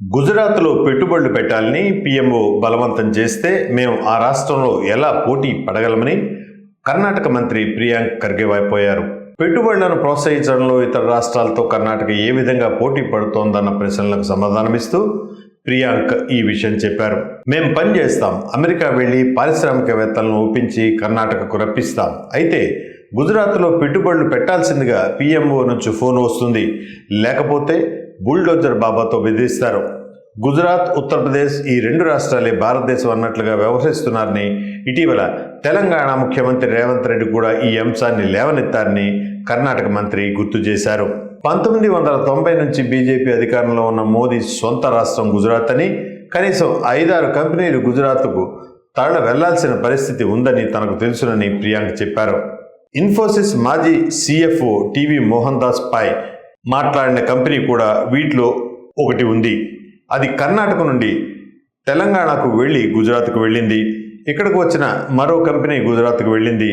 గుజరాత్లో పెట్టుబడులు పెట్టాలని పీఎంఓ బలవంతం చేస్తే మేము ఆ రాష్ట్రంలో ఎలా పోటీ పడగలమని కర్ణాటక మంత్రి ప్రియాంక్ ఖర్గే వాపోయారు. పెట్టుబడులను ప్రోత్సహించడంలో ఇతర రాష్ట్రాలతో కర్ణాటక ఏ విధంగా పోటీ పడుతోందన్న ప్రశ్నలకు సమాధానమిస్తూ ప్రియాంక్ ఈ విషయం చెప్పారు. మేము పని చేస్తాం. అమెరికా వెళ్ళి పారిశ్రామికవేత్తలను ఒప్పించి కర్ణాటకకు రప్పిస్తాం. అయితే గుజరాత్లో పెట్టుబడులు పెట్టాల్సిందిగా పీఎంఓ నుంచి ఫోన్ వస్తుంది. లేకపోతే బుల్డోజర్ బాబాతో బెదిరిస్తారు. గుజరాత్ ఉత్తరప్రదేశ్ ఈ రెండు రాష్ట్రాలే భారతదేశం అన్నట్లుగా వ్యవహరిస్తున్నారని ఇటీవల తెలంగాణ ముఖ్యమంత్రి రేవంత్ రెడ్డి కూడా ఈ అంశాన్ని లేవనెత్తారని కర్ణాటక మంత్రి గుర్తు చేశారు. పంతొమ్మిది వందల తొంభై నుంచి బీజేపీ అధికారంలో ఉన్న మోదీ సొంత రాష్ట్రం గుజరాత్ అని కనీసం ఐదారు కంపెనీలు గుజరాత్కు తరల వెళ్ళాల్సిన పరిస్థితి ఉందని తనకు తెలుసునని ప్రియాంక చెప్పారు. ఇన్ఫోసిస్ మాజీ సిఎఫ్ఓ టీవీ మోహన్ దాస్ పాయ్ మాట్లాడిన కంపెనీ కూడా వీటిలో ఒకటి ఉంది. అది కర్ణాటక నుండి తెలంగాణకు వెళ్ళి గుజరాత్కు వెళ్ళింది. ఇక్కడికి వచ్చిన మరో కంపెనీ గుజరాత్కు వెళ్ళింది.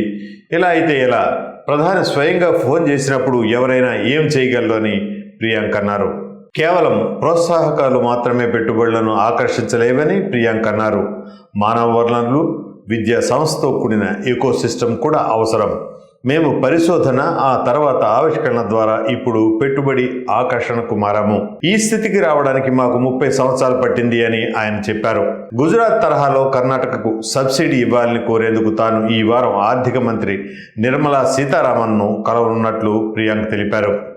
ఇలా అయితే ఇలా ప్రధాని స్వయంగా ఫోన్ చేసినప్పుడు ఎవరైనా ఏం చేయగలరు అని ప్రియాంక అన్నారు. కేవలం ప్రోత్సాహకాలు మాత్రమే పెట్టుబడులను ఆకర్షించలేవని ప్రియాంక అన్నారు. మానవ వనరులు విద్యా సంస్థతో కూడిన ఎకో సిస్టమ్ కూడా అవసరం. మేము పరిశోధన ఆ తర్వాత ఆవిష్కరణ ద్వారా ఇప్పుడు పెట్టుబడి ఆకర్షణకు మారాము. ఈ స్థితికి రావడానికి మాకు ముప్పై సంవత్సరాలు పట్టింది అని ఆయన చెప్పారు. గుజరాత్ తరహాలో కర్ణాటకకు సబ్సిడీ ఇవ్వాలని కోరేందుకు తాను ఈ వారం ఆర్థిక మంత్రి నిర్మలా సీతారామన్ను కలవనున్నట్లు ప్రియాంక్ తెలిపారు.